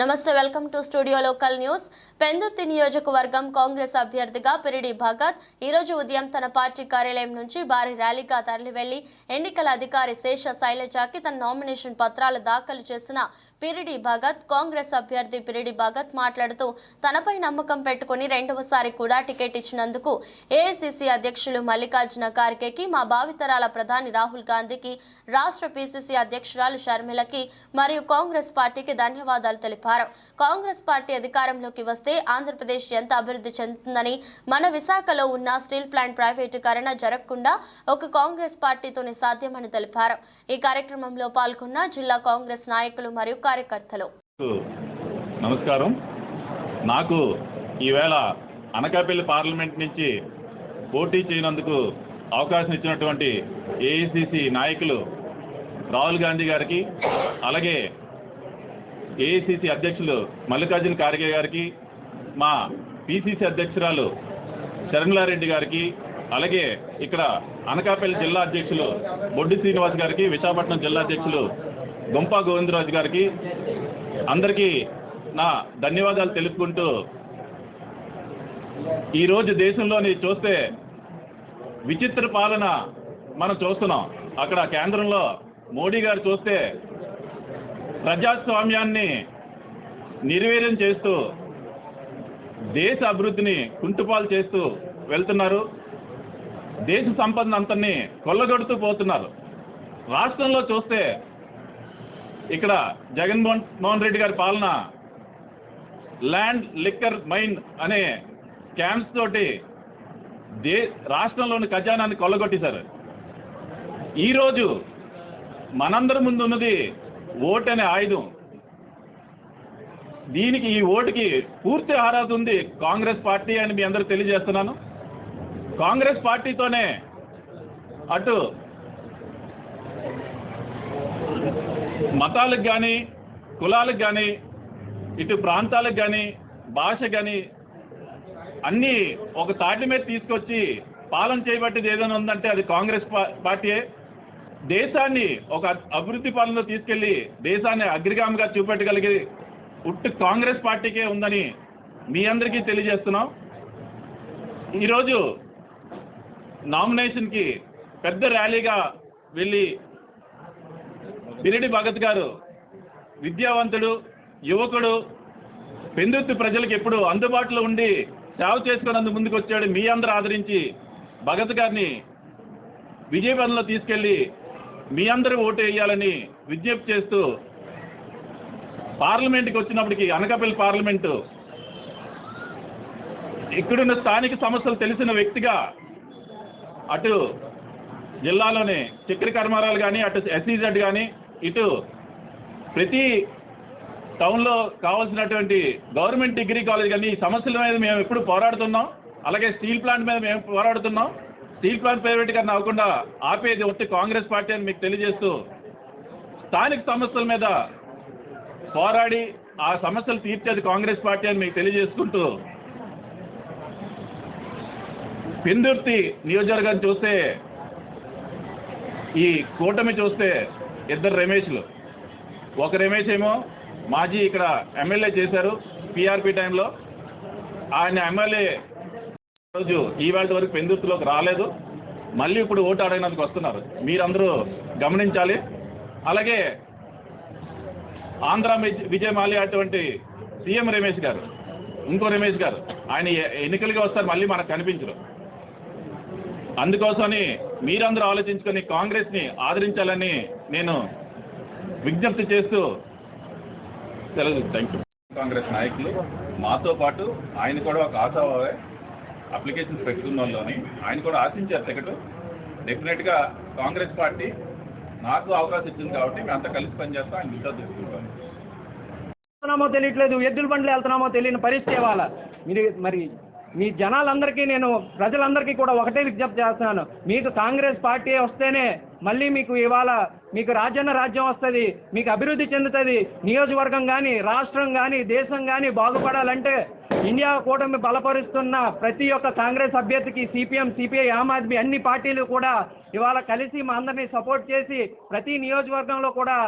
నమస్తే welcome to studio local news. Pendurthi నియోజకవర్గం కాంగ్రెస్ అభ్యర్థిగా పిరిడి భగత్ ఈరోజు ఉదయం తన పార్టీ కార్యాలయం నుంచి భారీ ర్యాలీగా తరలి వెళ్ళి ఎన్నికల అధికారి శేష శైలజాకి తన నామినేషన్ పత్రాలు దాఖలు చేసిన పిరిడి భగత్ కాంగ్రెస్ అభ్యర్థి పిరిడి భగత్ మాట్లాడుతూ తనపై నమ్మకం పెట్టుకుని రెండవసారి కూడా టికెట్ ఇచ్చినందుకు ఏఐసిసి అధ్యక్షులు మల్లికార్జున ఖార్గేకి మా భావితరాల ప్రధాని రాహుల్ గాంధీకి రాష్ట్ర పిసిసి అధ్యక్షురాలు షర్మిలకి మరియు కాంగ్రెస్ పార్టీకి ధన్యవాదాలు తెలిపారు. కాంగ్రెస్ పార్టీ అధికారంలోకి వస్తే ఆంధ్రప్రదేశ్ ఎంత అభివృద్ధి చెందుతుందని మన విశాఖలో ఉన్న స్టీల్ ప్లాంట్ ప్రైవేటీకరణ జరగకుండా ఒక కాంగ్రెస్ పార్టీతోనే సాధ్యమని తెలిపారు. ఈ కార్యక్రమంలో పాల్గొన్న జిల్లా కాంగ్రెస్ నాయకులు మరియు కార్యకర్తలు. నమస్కారం. నాకు ఈవేళ అనకాపల్లి పార్లమెంట్ నుంచి పోటీ చేయనందుకు అవకాశం ఇచ్చినటువంటి ఏఐసిసి నాయకులు రాహుల్ గాంధీ గారికి అలాగే ఏఐసిసి అధ్యక్షులు మల్లికార్జున ఖార్గే గారికి మా పిసిసి అధ్యక్షురాలు శర్మిలారెడ్డి గారికి అలాగే ఇక్కడ అనకాపల్లి జిల్లా అధ్యక్షులు బొడ్డి శ్రీనివాస్ గారికి విశాఖపట్నం జిల్లా అధ్యక్షులు గుంపా గోవిందరాజు గారికి అందరికీ నా ధన్యవాదాలు తెలుపుకుంటూ ఈరోజు దేశంలోని చూస్తే విచిత్ర పాలన మనం చూస్తున్నాం. అక్కడ కేంద్రంలో మోడీ గారు చూస్తే ప్రజాస్వామ్యాన్ని నిర్వీర్యం చేస్తూ దేశ అభివృద్ధిని కుంటుపాలు చేస్తూ వెళ్తున్నారు. దేశ సంపదను అంతని కొల్లగొడుతూ పోతున్నారు. రాష్ట్రంలో చూస్తే ఇక్కడ జగన్మోహన్ మోహన్ రెడ్డి గారి పాలన ల్యాండ్ లిక్కర్ మైన్ అనే క్యాంప్స్ తోటి దే రాష్ట్రంలోని ఖజానాన్ని కొల్లగొట్టేశారు ఈరోజు మనందరి ముందు ఉన్నది ఓటు అనే ఆయుధం. దీనికి ఈ ఓటుకి పూర్తి అర్హత ఉంది కాంగ్రెస్ పార్టీ అని మీ అందరూ తెలియజేస్తున్నాను. కాంగ్రెస్ పార్టీతోనే అటు మతాలకు కానీ కులాలకు కానీ ఇటు ప్రాంతాలకు కానీ భాష కానీ అన్నీ ఒక తాటి మీద తీసుకొచ్చి పాలన చేయబట్టేది ఏదైనా ఉందంటే అది కాంగ్రెస్ పార్టీయే. దేశాన్ని ఒక అభివృద్ధి పాలనలో తీసుకెళ్ళి దేశాన్ని అగ్రిగామిగా చూపెట్టగలిగే ఉట్టు కాంగ్రెస్ పార్టీకే ఉందని మీ అందరికీ తెలియజేస్తున్నాం. ఈరోజు నామినేషన్కి పెద్ద ర్యాలీగా వెళ్ళి బిరిడి భగత్ గారు విద్యావంతుడు యువకుడు పెందుర్తి ప్రజలకు ఎప్పుడు అందుబాటులో ఉండి సేవ చేసుకున్నందుకు ముందుకు వచ్చాడు మీ అందరూ ఆదరించి భగత్ గారిని విజయపదంలో తీసుకెళ్ళి మీ అందరూ ఓటు వేయాలని విజ్ఞప్తి చేస్తూ పార్లమెంట్కి వచ్చినప్పటికి అనకాపల్లి పార్లమెంటు ఇక్కడున్న స్థానిక సమస్యలు తెలిసిన వ్యక్తిగా అటు జిల్లాలోని చక్కెర కర్మారాలు కానీ అటు ఎస్ఈజెడ్ కానీ ఇటు ప్రతి టౌన్లో కావాల్సినటువంటి గవర్నమెంట్ డిగ్రీ కాలేజ్ కానీ ఈ సమస్యల మీద మేము ఎప్పుడు పోరాడుతున్నాం. అలాగే స్టీల్ ప్లాంట్ మీద మేము పోరాడుతున్నాం. స్టీల్ ప్లాంట్ ప్రైవేటీకరణ అవ్వకుండా ఆపేది ఒకటి కాంగ్రెస్ పార్టీ అని మీకు తెలియజేస్తూ స్థానిక సమస్యల మీద పోరాడి ఆ సమస్యలు తీర్చేది కాంగ్రెస్ పార్టీ అని మీకు తెలియజేసుకుంటూ పెందుర్తి నియోజకవర్గం చూస్తే ఈ కూటమి చూస్తే ఇద్దరు రమేష్లు. ఒక రమేష్ ఏమో మాజీ ఇక్కడ ఎమ్మెల్యే చేశారు పిఆర్పి టైంలో ఆయన ఎమ్మెల్యే రోజు ఈవేళ వరకు పెందుర్తిలోకి రాలేదు. మళ్ళీ ఇప్పుడు ఓటు అడగడానికి వస్తున్నారు. మీరందరూ గమనించాలి. అలాగే ఆంధ్ర విజ- విజయ్ మాల్యా అటువంటి సీఎం రమేష్ గారు ఇంకో రమేష్ గారు ఆయన ఎన్నికలుగా వస్తారు మళ్ళీ మనకు కనిపించరు. అందుకోసమని మీరందరూ ఆలోచించుకొని కాంగ్రెస్ని ఆదరించాలని నేను విజ్ఞప్తి చేస్తూ సెలవు థ్యాంక్ యూ కాంగ్రెస్ నాయకులు మాతో పాటు ఆయన కూడా ఒక ఆశాభావే. అప్లికేషన్స్ పెట్టుకున్న వాళ్ళని ఆయన కూడా ఆశించారు టికెట్. డెఫినెట్గా కాంగ్రెస్ పార్టీ నాకు అవకాశం ఇచ్చింది కాబట్టి మేము అంతా కలిసి పనిచేస్తాం ఆయన విశ్వాసం తీసుకుంటాం వెళ్తున్నామో తెలియట్లేదు ఎద్దుల బండ్లు వెళ్తున్నామో తెలియని పరిస్థితి ఇవాళ. మీరు మరి మీ జనాలందరికీ నేను ప్రజలందరికీ కూడా ఒకటే విజ్ఞప్తి చేస్తున్నాను. మీకు కాంగ్రెస్ పార్టీ వస్తేనే మళ్ళీ మీకు ఇవాళ మీకు రాజన్న రాజ్యం వస్తుంది మీకు అభివృద్ధి చెందుతుంది నియోజకవర్గం కానీ రాష్ట్రం కానీ దేశం కానీ బాగుపడాలంటే ఇండియా కూటమి బలపరుస్తున్న ప్రతి ఒక్క కాంగ్రెస్ అభ్యర్థికి సిపిఎం సిపిఐ ఆమ్ ఆద్మీ అన్ని పార్టీలు కూడా ఇవాళ కలిసి మా అందరినీ సపోర్ట్ చేసి ప్రతి నియోజకవర్గంలో కూడా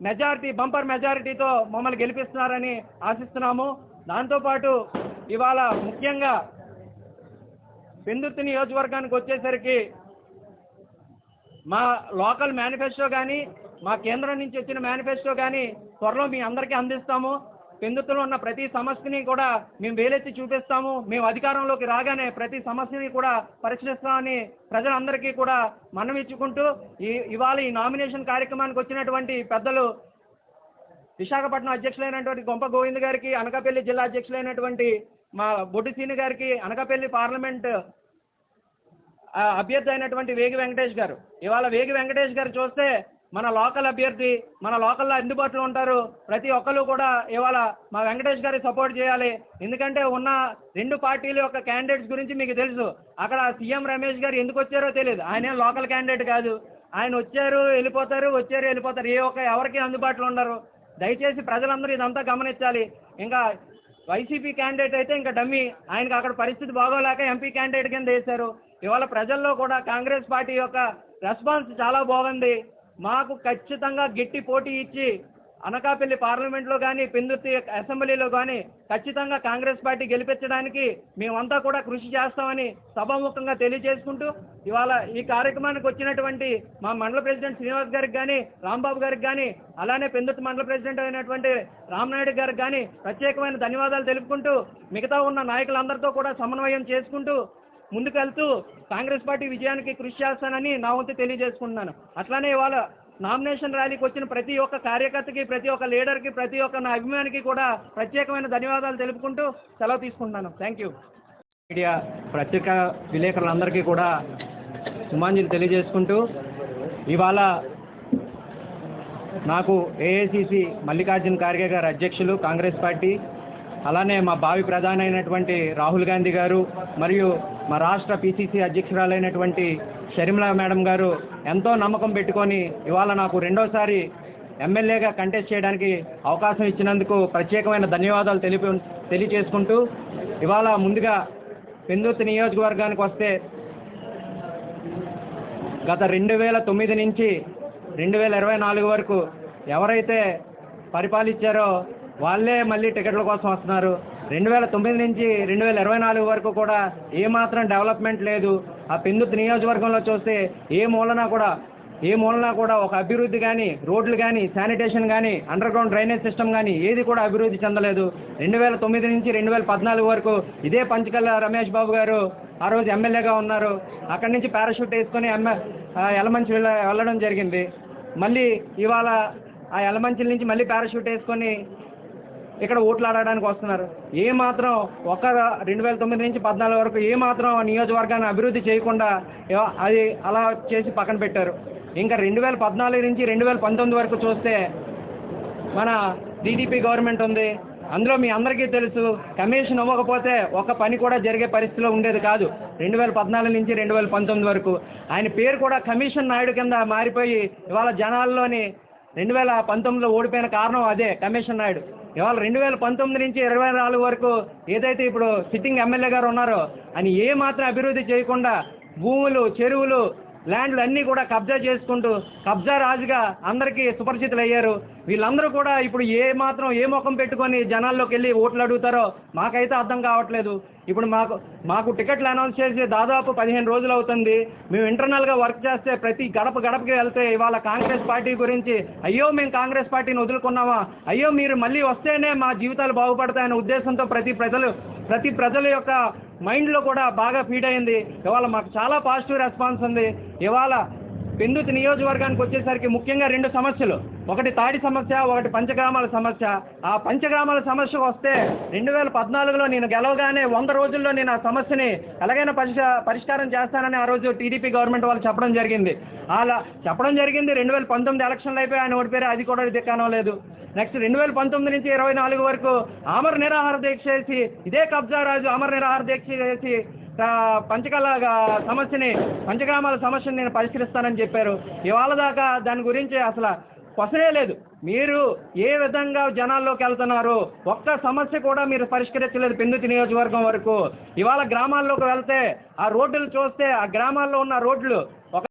మెజారిటీ బంపర్ మెజారిటీతో మమ్మల్ని గెలిపిస్తున్నారని ఆశిస్తున్నాము. దాంతోపాటు ఇవాళ ముఖ్యంగా పెందుర్తి నియోజకవర్గానికి వచ్చేసరికి మా లోకల్ మేనిఫెస్టో కానీ మా కేంద్రం నుంచి వచ్చిన మేనిఫెస్టో కానీ త్వరలో మీ అందరికీ అందిస్తాము. పెందుతులో ఉన్న ప్రతి సమస్యని కూడా మేము వేలెత్తి చూపిస్తాము. మేము అధికారంలోకి రాగానే ప్రతి సమస్యని కూడా పరిశీలిస్తామని ప్రజలందరికీ కూడా మనవిచ్చుకుంటూ ఈ ఇవాళ ఈ నామినేషన్ కార్యక్రమానికి వచ్చినటువంటి పెద్దలు విశాఖపట్నం అధ్యక్షులైనటువంటి గొంప గోవింద్ గారికి అనకాపల్లి జిల్లా అధ్యక్షులైనటువంటి మా బొడ్డు సీని గారికి అనకాపల్లి పార్లమెంట్ అభ్యర్థి అయినటువంటి వేగి వెంకటేష్ గారు. ఇవాళ వేగి వెంకటేష్ గారు చూస్తే మన లోకల్ అభ్యర్థి మన లోకల్లో అందుబాటులో ఉంటారు. ప్రతి ఒక్కరు కూడా ఇవాళ మా వెంకటేష్ గారికి సపోర్ట్ చేయాలి. ఎందుకంటే ఉన్న రెండు పార్టీల యొక్క క్యాండిడేట్స్ గురించి మీకు తెలుసు. అక్కడ సీఎం రమేష్ గారు ఎందుకు వచ్చారో తెలియదు. ఆయన లోకల్ క్యాండిడేట్ కాదు. ఆయన వచ్చారు వెళ్ళిపోతారు వచ్చారు వెళ్ళిపోతారు. ఏ ఒక్క ఎవరికి అందుబాటులో ఉండరు. దయచేసి ప్రజలందరూ ఇదంతా గమనించాలి. ఇంకా వైసీపీ క్యాండిడేట్ అయితే ఇంకా డమ్మీ. ఆయనకు అక్కడ పరిస్థితి బాగోలేక ఎంపీ క్యాండిడేట్ కింద వేశారు. ఇవాళ ప్రజల్లో కూడా కాంగ్రెస్ పార్టీ యొక్క రెస్పాన్స్ చాలా బాగుంది. మాకు ఖచ్చితంగా గట్టి పోటీ ఇచ్చి అనకాపల్లి పార్లమెంట్లో కానీ పిందుర్తి అసెంబ్లీలో కానీ ఖచ్చితంగా కాంగ్రెస్ పార్టీ గెలిపించడానికి మేమంతా కూడా కృషి చేస్తామని సభాముఖంగా తెలియజేసుకుంటూ ఇవాళ ఈ కార్యక్రమానికి వచ్చినటువంటి మా మండల ప్రెసిడెంట్ శ్రీనివాస్ గారికి కానీ రాంబాబు గారికి కానీ అలానే పెందుర్తి మండల ప్రెసిడెంట్ అయినటువంటి రామనాయుడు గారికి కానీ ప్రత్యేకమైన ధన్యవాదాలు తెలుపుకుంటూ మిగతా ఉన్న నాయకులందరితో కూడా సమన్వయం చేసుకుంటూ ముందుకెళ్తూ కాంగ్రెస్ పార్టీ విజయానికి కృషి చేస్తానని నా వంతు తెలియజేసుకుంటున్నాను. అట్లానే ఇవాళ నామినేషన్ ర్యాలీకి వచ్చిన ప్రతి ఒక్క కార్యకర్తకి ప్రతి ఒక్క లీడర్కి ప్రతి ఒక్క నా అభిమానికి కూడా ప్రత్యేకమైన ధన్యవాదాలు తెలుపుకుంటూ సెలవు తీసుకుంటున్నాను. థ్యాంక్ యూ మీడియా పత్రిక విలేకరులందరికీ కూడా సుమాంజలి తెలియజేసుకుంటూ ఇవాళ నాకు ఏఐసిసి మల్లికార్జున ఖార్గే గారు అధ్యక్షులు కాంగ్రెస్ పార్టీ అలానే మా భావి ప్రధాని అయినటువంటి రాహుల్ గాంధీ గారు మరియు మా రాష్ట్ర పిసిసి అధ్యక్షురాలైనటువంటి షర్మిల మేడం గారు ఎంతో నమ్మకం పెట్టుకొని ఇవాళ నాకు రెండోసారి ఎమ్మెల్యేగా కంటెస్ట్ చేయడానికి అవకాశం ఇచ్చినందుకు ప్రత్యేకమైన ధన్యవాదాలు తెలిపి తెలియచేసుకుంటూ ఇవాళ ముందుగా పెందుర్తి నియోజకవర్గానికి వస్తే గత రెండు వేల తొమ్మిది నుంచి రెండు వేల ఇరవై నాలుగు వరకు ఎవరైతే పరిపాలించారో వాళ్ళే మళ్ళీ టికెట్ల కోసం వస్తున్నారు. రెండు వేల తొమ్మిది నుంచి రెండు వేల ఇరవై నాలుగు వరకు కూడా ఏమాత్రం డెవలప్మెంట్ లేదు. ఆ పెందుర్తి నియోజకవర్గంలో చూస్తే ఏ మూలన కూడా ఏ మూలన కూడా ఒక అభివృద్ధి కానీ రోడ్లు కానీ శానిటేషన్ కానీ అండర్ గ్రౌండ్ డ్రైనేజ్ సిస్టమ్ కానీ ఏది కూడా అభివృద్ధి చెందలేదు. రెండు వేల తొమ్మిది నుంచి రెండు వేల పద్నాలుగు వరకు ఇదే పంచకల్ల రమేష్ బాబు గారు ఆ రోజు ఎమ్మెల్యేగా ఉన్నారు. అక్కడి నుంచి పారాషూట్ వేసుకొని ఎమ్మె ఎలమంచి వెళ్ళ వెళ్ళడం జరిగింది. మళ్ళీ ఇవాళ ఆ ఎలమంచిల నుంచి మళ్ళీ పారాషూట్ వేసుకొని ఇక్కడ ఓట్లు ఆడడానికి వస్తున్నారు. ఏ మాత్రం ఒక రెండు వేల తొమ్మిది నుంచి పద్నాలుగు వరకు ఏ మాత్రం నియోజకవర్గాన్ని అభివృద్ధి చేయకుండా అది అలా చేసి పక్కన పెట్టారు. ఇంకా రెండు వేల పద్నాలుగు నుంచి రెండు వేల పంతొమ్మిది వరకు చూస్తే మన టీడీపీ గవర్నమెంట్ ఉంది. అందులో మీ అందరికీ తెలుసు కమిషన్ ఇవ్వకపోతే ఒక పని కూడా జరిగే పరిస్థితిలో ఉండేది కాదు. రెండు వేల పద్నాలుగు నుంచి రెండు వేల పంతొమ్మిది వరకు. ఆయన పేరు కూడా కమిషన్ నాయుడు కింద మారిపోయి ఇవాళ జనాల్లోని రెండు వేల పంతొమ్మిదిలో ఓడిపోయిన కారణం అదే కమిషన్ నాయుడు. ఇవాళ రెండు వేల పంతొమ్మిది నుంచి ఇరవై నాలుగు వరకు ఏదైతే ఇప్పుడు సిట్టింగ్ ఎమ్మెల్యే గారు ఉన్నారో ఆయన ఏ మాత్రం అభివృద్ధి చేయకుండా భూములు చెరువులు ల్యాండ్లు అన్నీ కూడా కబ్జా చేసుకుంటూ కబ్జా రాజుగా అందరికీ సుపరిచితులు అయ్యారు వీళ్ళందరూ కూడా ఇప్పుడు ఏ మాత్రం ఏ ముఖం పెట్టుకొని జనాల్లోకి వెళ్ళి ఓట్లు అడుగుతారో మాకైతే అర్థం కావట్లేదు. ఇప్పుడు మాకు మాకు టికెట్లు అనౌన్స్ చేసి దాదాపు పదిహేను రోజులు అవుతుంది. మేము ఇంటర్నల్గా వర్క్ చేస్తే ప్రతి గడప గడపకి వెళ్తే ఇవాళ కాంగ్రెస్ పార్టీ గురించి అయ్యో మేము కాంగ్రెస్ పార్టీని వదులుకున్నామా? అయ్యో మీరు మళ్ళీ వస్తేనే మా జీవితాలు బాగుపడతాయనే ఉద్దేశంతో ప్రతి ప్రజలు ప్రతి ప్రజల యొక్క మైండ్లో కూడా బాగా ఫీడ్ అయింది. ఇవాళ మాకు చాలా పాజిటివ్ రెస్పాన్స్ ఉంది. ఇవాళ పెందుతి నియోజకవర్గానికి వచ్చేసరికి ముఖ్యంగా రెండు సమస్యలు. ఒకటి తాడి సమస్య ఒకటి పంచగ్రామాల సమస్య. ఆ పంచగ్రామాల సమస్య వస్తే రెండు వేల పద్నాలుగులో నేను గెలవగానే వంద రోజుల్లో నేను ఆ సమస్యని ఎలాగైనా పరిష్క పరిష్కారం చేస్తానని ఆ రోజు టీడీపీ గవర్నమెంట్ వాళ్ళు చెప్పడం జరిగింది. అలా చెప్పడం జరిగింది. రెండు వేల పంతొమ్మిది ఎలక్షన్లు అయిపోయి ఆయన ఓడిపోయారు అది కూడా దిక్కానం లేదు. నెక్స్ట్ రెండు వేల పంతొమ్మిది నుంచి ఇరవై నాలుగు వరకు ఆమర నిరాహార దీక్ష చేసి ఇదే కబ్జా రాజు ఆమర నిరాహార దీక్ష చేసి పంచకాల సమస్యని పంచగ్రామాల సమస్యని నేను పరిష్కరిస్తానని చెప్పారు. ఇవాళ దాకా దాని గురించి అసలు క్వశ్చనే లేదు. మీరు ఏ విధంగా జనాల్లోకి వెళ్తున్నారు ఒక్క సమస్య కూడా మీరు పరిష్కరించలేదు పెందుతి నియోజకవర్గం వరకు. ఇవాళ గ్రామాల్లోకి వెళ్తే ఆ రోడ్లు చూస్తే ఆ గ్రామాల్లో ఉన్న రోడ్లు ఒక